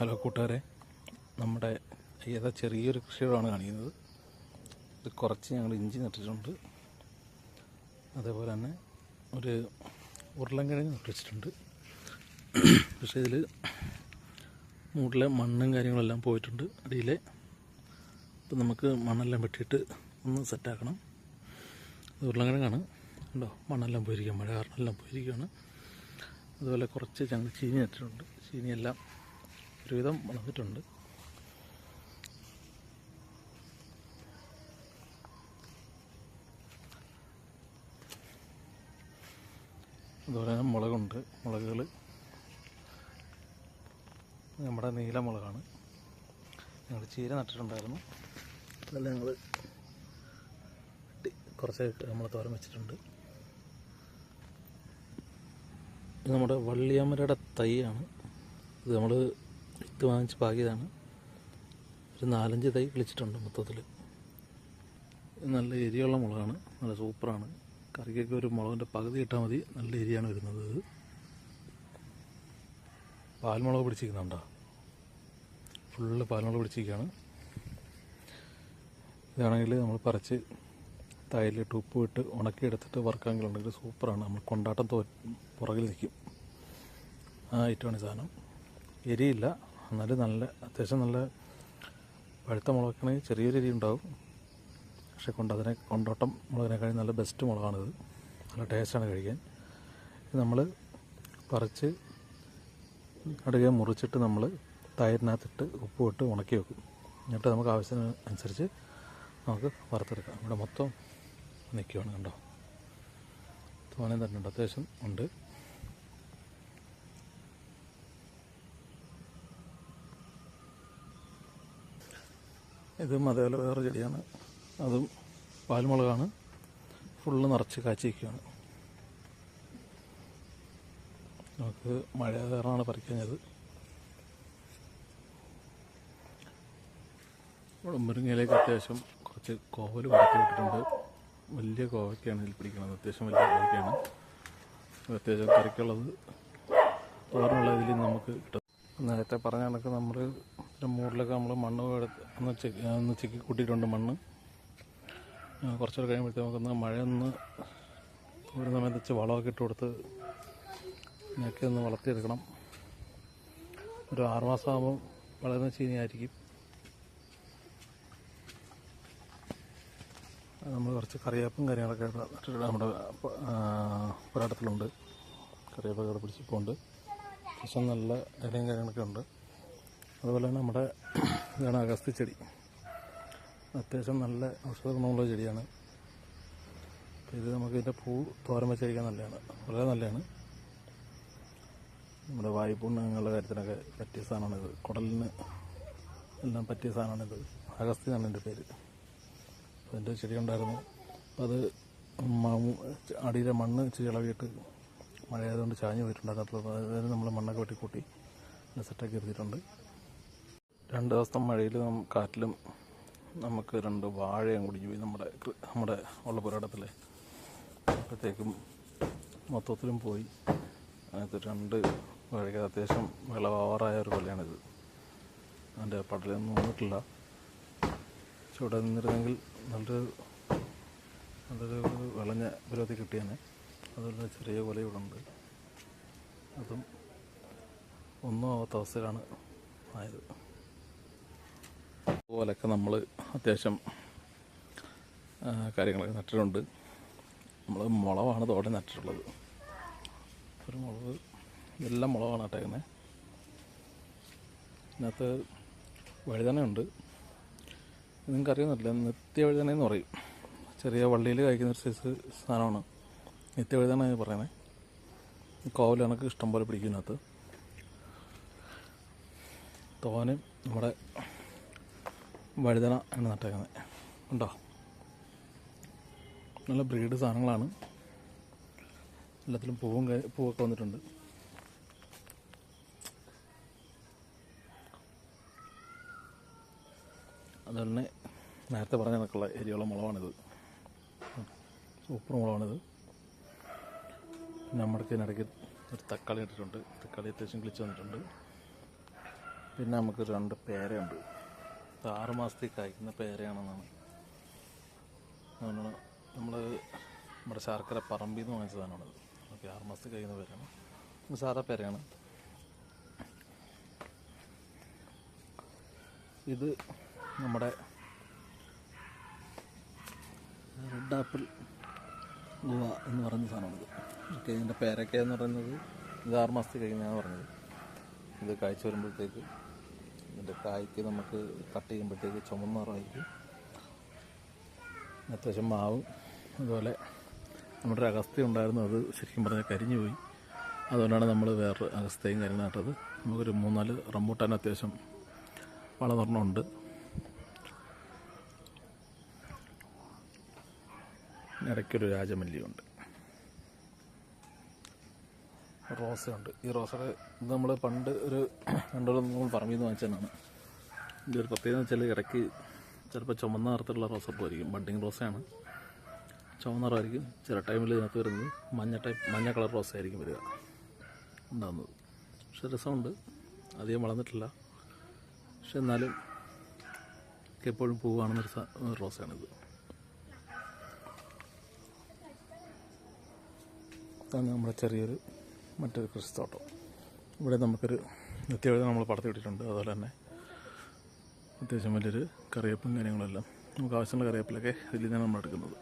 Hello കൂട്ടുകാരെ. നമ്മുടെ ഏതാ ചെറിയൊരു കൃഷിയോടാണ് കാണിക്കുന്നത്. ഇത് കുറച്ച് ഞങ്ങൾ ഇഞ്ചി നട്ടിട്ടുണ്ട്. അതേപോലെ തന്നെ ഒരു ഉരുളൻകിഴങ്ങ് നട്ടിച്ചിട്ടുണ്ട് പക്ഷേ ഇതിൽ മൂട്ടിലെ മണ്ണും കാര്യങ്ങളെല്ലാം പോയിട്ടുണ്ട്. അടിയിലെ അപ്പം നമുക്ക് മണ്ണെല്ലാം വെട്ടിയിട്ട് ഒന്ന് സെറ്റാക്കണം. ഇത് ഉരുളൻകിഴങ്ങാണ്. ഉണ്ടോ മണ്ണെല്ലാം പോയിരിക്കുക മഴ കാരണം എല്ലാം പോയിരിക്കുകയാണ്. അതുപോലെ കുറച്ച് ഞങ്ങൾ ചീനി നട്ടിട്ടുണ്ട്. ചീനിയെല്ലാം ഒരുവിധം വളർന്നിട്ടുണ്ട് അതുപോലെ തന്നെ മുളകുണ്ട്. മുളകുകൾ നമ്മുടെ നീല മുളകാണ്. ഞങ്ങൾ ചീര നട്ടിട്ടുണ്ടായിരുന്നു. അതെല്ലാം ഞങ്ങൾ കുറച്ച് നമ്മൾ തോരൻ വെച്ചിട്ടുണ്ട്. ഇത് നമ്മുടെ വള്ളിയാമരയുടെ തൈയാണ്. ഇത് നമ്മൾ വിത്ത് വാങ്ങിച്ച് പാകിയതാണ് ഒരു നാലഞ്ച് തൈ കിളിച്ചിട്ടുണ്ട് മൊത്തത്തിൽ. നല്ല എരിയുള്ള മുളകാണ്. നല്ല സൂപ്പറാണ്. കറിക്കൊക്കെ ഒരു മുളകിന്റെ പകുതി ഇട്ടാൽ മതി. നല്ല എരിയാണ് വരുന്നത് പാൽമുളക് പിടിച്ചിരിക്കുന്നുണ്ടോ? ഫുള്ള് പാൽമുളക് പിടിച്ചിരിക്കുകയാണ്. ഇതാണെങ്കിൽ നമ്മൾ പറിച്ച് തൈലിട്ട് ഉപ്പ് ഇട്ട് ഉണക്കിയെടുത്തിട്ട് വറുക്കാങ്കിലുണ്ടെങ്കിൽ സൂപ്പറാണ്. നമ്മൾ കൊണ്ടാട്ടം തോ പുറകിൽ നിൽക്കും. ആ ഐറ്റമാണ് സാധനം. എരിയില്ല. എന്നാലും നല്ല അത്യാവശ്യം നല്ല പഴുത്ത മുളകൊക്കെയാണെങ്കിൽ ചെറിയൊരു എരി ഉണ്ടാവും. പക്ഷെ കൊണ്ട് അതിനെ കൊണ്ടോട്ടം മുളകിനേക്കാളും നല്ല ബെസ്റ്റ് മുളകാണിത്. നല്ല ടേസ്റ്റാണ് കഴിക്കാൻ. നമ്മൾ പറിച്ച് കടുക മുറിച്ചിട്ട് നമ്മൾ തൈരിനകത്തിട്ട് ഉപ്പ് ഇട്ട് ഉണക്കി വെക്കും. എന്നിട്ട് നമുക്ക് ആവശ്യത്തിന് അനുസരിച്ച് നമുക്ക് വറുത്തെടുക്കാം. ഇവിടെ മൊത്തം നിൽക്കുകയാണ് കണ്ടോ? തോനെ തന്നെ ഉണ്ട്. അത്യാവശ്യം ഉണ്ട്. ഇതും അതേപോലെ വേറെ ചെടിയാണ്. അതും പാൽമുളകാണ്. ഫുള്ള് നിറച്ച് കാച്ചിരിക്കുകയാണ്. നമുക്ക് മഴ കാരണമാണ് പറിക്കഞ്ഞത് മുരിങ്ങയിലേക്ക് അത്യാവശ്യം കുറച്ച് കോവൽ മടക്കി വിട്ടിട്ടുണ്ട് വലിയ കോവയ്ക്കാണ് ഇതിൽ പിടിക്കുന്നത് അത്യാവശ്യം വലിയ കോവയ്ക്കാണ്. അത്യാവശ്യം കറിക്കുള്ളത്. തോരനുള്ള ഇതിൽ നമുക്ക് കിട്ടും. നേരത്തെ പറഞ്ഞ കണക്ക് നമ്മൾ മൂടിലൊക്കെ നമ്മൾ മണ്ണ് ഒന്ന് ഒന്ന് ചെക്കി കൂട്ടിയിട്ടുണ്ട് മണ്ണ്. കുറച്ചുകൂടെ കഴിയുമ്പോഴത്തേക്ക് നമുക്കൊന്ന് മഴയൊന്ന് ഒരു സമയത്ത് വെച്ച് വളമൊക്കെ ഇട്ട് കൊടുത്ത് ഇതിനൊക്കെ ഒന്ന് വളർത്തിയെടുക്കണം. ഒരു ആറുമാസം ആകുമ്പോൾ വളരുന്ന ചീനിയായിരിക്കും. നമ്മൾ കുറച്ച് കറിവേപ്പും കാര്യങ്ങളൊക്കെ നമ്മുടെ പുരാട്ടത്തിലുണ്ട് കറിവേപ്പൊക്കെ പിടിച്ചിപ്പോണ്ട് അത്യാവശ്യം നല്ല ഇലയും കാര്യങ്ങളൊക്കെ ഉണ്ട്. അതുപോലെ തന്നെ നമ്മുടെ ഇതാണ് അഗസ്തി ചെടി. അത്യാവശ്യം നല്ല ഔഷധ ഗുണമുള്ള ചെടിയാണ് ഇത് നമുക്ക് ഇതിന്റെ പൂ തോരൻ വെച്ച് കഴിക്കാൻ നല്ലതാണ്. വളരെ നല്ലതാണ്. നമ്മുടെ വായുപുണ്ണങ്ങളുടെ കാര്യത്തിനൊക്കെ പറ്റിയ സാധനമാണിത് കുടലിന് എല്ലാം പറ്റിയ സാധനമാണിത് അഗസ്തി എന്നാണ് എന്റെ പേര്. അപ്പോൾ എന്റെ ചെടി ഉണ്ടായിരുന്നു. അപ്പോൾ അത് അടിയിലെ മണ്ണ് ഇച്ചിരി ഇളവിയിട്ട് മഴയായതുകൊണ്ട് ചാഞ്ഞ് പോയിട്ടുണ്ടായിരുന്നു. അപ്പോൾ നമ്മൾ മണ്ണൊക്കെ വെട്ടിക്കൂട്ടി സെറ്റാക്കി എടുത്തിട്ടുണ്ട് രണ്ട് ദിവസം മഴയിൽ കാറ്റിലും നമുക്ക് രണ്ട് വാഴയും കുടിഞ്ഞു പോയി നമ്മുടെ നമ്മുടെ ഉള്ള പുരാടത്തിലെ അപ്പോഴത്തേക്കും മൊത്തത്തിലും പോയി. അതിനകത്ത് രണ്ട് വാഴയ്ക്ക് അത്യാവശ്യം വിളവാറായ ഒരു കൊലയാണിത് അതിന്റെ പടലൊന്നും വന്നിട്ടില്ല. പക്ഷെ ഇവിടെ നിന്നിരുന്നെങ്കിൽ നല്ലൊരു നല്ലൊരു വിളഞ്ഞ വിരോധി കിട്ടിയാണ് അതുപോലെ ചെറിയ കൊല ഇവിടെ ഉണ്ട്. അതും ഒന്നും ആവാത്ത അവസ്ഥയിലാണ് ആയത്. അതുപോലൊക്കെ നമ്മൾ അത്യാവശ്യം കാര്യങ്ങളൊക്കെ നട്ടിട്ടുണ്ട്. നമ്മൾ മുളവാണ് തോടെ നട്ടിട്ടുള്ളത്. ഒരു മുളക് ഇതെല്ലാം മുളകാണ് നട്ടേക്കുന്നത് ഇതിനകത്ത് വഴുതനയുണ്ട്. നിങ്ങൾക്ക് അറിയുന്നില്ല നിത്യ വഴുതന എന്ന് പറയും. ചെറിയ വള്ളിയിൽ കഴിക്കുന്ന ഒരു സൈസ് സാധനമാണ്. നിത്യ വഴുതന എന്ന് പറയുന്നത് കോവൽ കണക്ക് ഇഷ്ടം പോലെ പിടിക്കും ഇതിനകത്ത്. തോനും നമ്മുടെ വഴുതന ആണ് നട്ടേക്കുന്നത്. ഉണ്ടോ? നല്ല ബ്രീഡ് സാധനങ്ങളാണ്. എല്ലാത്തിലും പൂവും പൂവൊക്കെ വന്നിട്ടുണ്ട്. അതുപോലെ തന്നെ നേരത്തെ പറഞ്ഞ കണക്കുള്ള എരിയുള്ള മുളവാണിത്. സൂപ്പർ മുളവാണിത്. നമ്മുടെ ഇതിനിടയ്ക്ക് ഒരു തക്കാളി ഇട്ടിട്ടുണ്ട്. തക്കാളി അത്യാവശ്യം കിളിച്ച് വന്നിട്ടുണ്ട്. പിന്നെ നമുക്ക് രണ്ട് പേരയുണ്ട്. ആറ് മാസത്തേക്ക് കായ്ക്കുന്ന പേരയാണെന്നാണ്. അതുകൊണ്ടാണ് നമ്മൾ നമ്മുടെ ശർക്കര പറമ്പിൽ നിന്ന് വാങ്ങിച്ച സാധനമാണത് ഓക്കെ ആറ് മാസത്തേക്ക് കഴിയുന്ന പേരാണ്. സാധാ പേരയാണ്. ഇത് നമ്മുടെ റെഡ് ആപ്പിൾ ഗുവ എന്ന് പറയുന്ന സാധനമാണിത്. ഓക്കെ ഇതിന്റെ പേരക്ക എന്ന് പറയുന്നത് ഇത് ആറ് മാസത്തിൽ കഴിയുന്നതാണ് പറഞ്ഞത്. ഇത് കായ്ച്ചു വരുമ്പോഴത്തേക്ക് ഇതിന്റെ കായ്ക്ക് നമുക്ക് കട്ട് ചെയ്യുമ്പോഴത്തേക്ക് ചുമന്ന നിറമായിരിക്കും അത്യാവശ്യം മാവും. അതുപോലെ നമ്മുടെ അഗസ്ത്യ ഉണ്ടായിരുന്നു. അത് ശരിക്കും പറഞ്ഞാൽ കരിഞ്ഞു പോയി. അതുകൊണ്ടാണ് നമ്മൾ വേറെ അഗസ്തയും കരിഞ്ഞ നട്ടത്. നമുക്കൊരു മൂന്നാൽ റംബൂട്ടാൻ അത്യാവശ്യം വളർന്നുണ്ട്. ഇടയ്ക്കൊരു രാജമല്ലിയുണ്ട്. റോസയുണ്ട്. ഈ റോസയുടെ ഇത് നമ്മൾ പണ്ട് ഒരു രണ്ടോളം നമ്മൾ പറമ്പിൽ നിന്ന് വാങ്ങിച്ചതാണ്. ഇതിന്റെ ഒരു പ്രത്യേകത എന്ന് വെച്ചാൽ ഇടയ്ക്ക് ചിലപ്പോൾ ചുമന്ന നിറത്തിലുള്ള റോസപ്പൂ ആയിരിക്കും. ബഡിങ് റോസയാണ്. ചുവന്ന നിറമായിരിക്കും ചില ടൈമിൽ ഇതിനകത്ത് വരുന്നത് മഞ്ഞ ടൈപ്പ് മഞ്ഞ കളർ റോസ ആയിരിക്കും വരിക. ഉണ്ടാകുന്നത് പക്ഷെ രസമുണ്ട്. അധികം വളർന്നിട്ടില്ല. പക്ഷെ എന്നാലും എപ്പോഴും പൂവാണെന്നൊരു റോസയാണിത്. അതാണ് നമ്മുടെ ചെറിയൊരു മറ്റൊരു ക്രിസ്തോട്ടം. ഇവിടെ നമുക്കൊരു നിത്യവഴുത നമ്മൾ പടത്തി വിട്ടിട്ടുണ്ട്. അതുപോലെ തന്നെ അത്യാവശ്യം വലിയൊരു കറിവേപ്പും കാര്യങ്ങളെല്ലാം. നമുക്ക് ആവശ്യമുള്ള കറിവേപ്പിലൊക്കെ ഇതിൽ നിന്നാണ് നമ്മൾ എടുക്കുന്നത്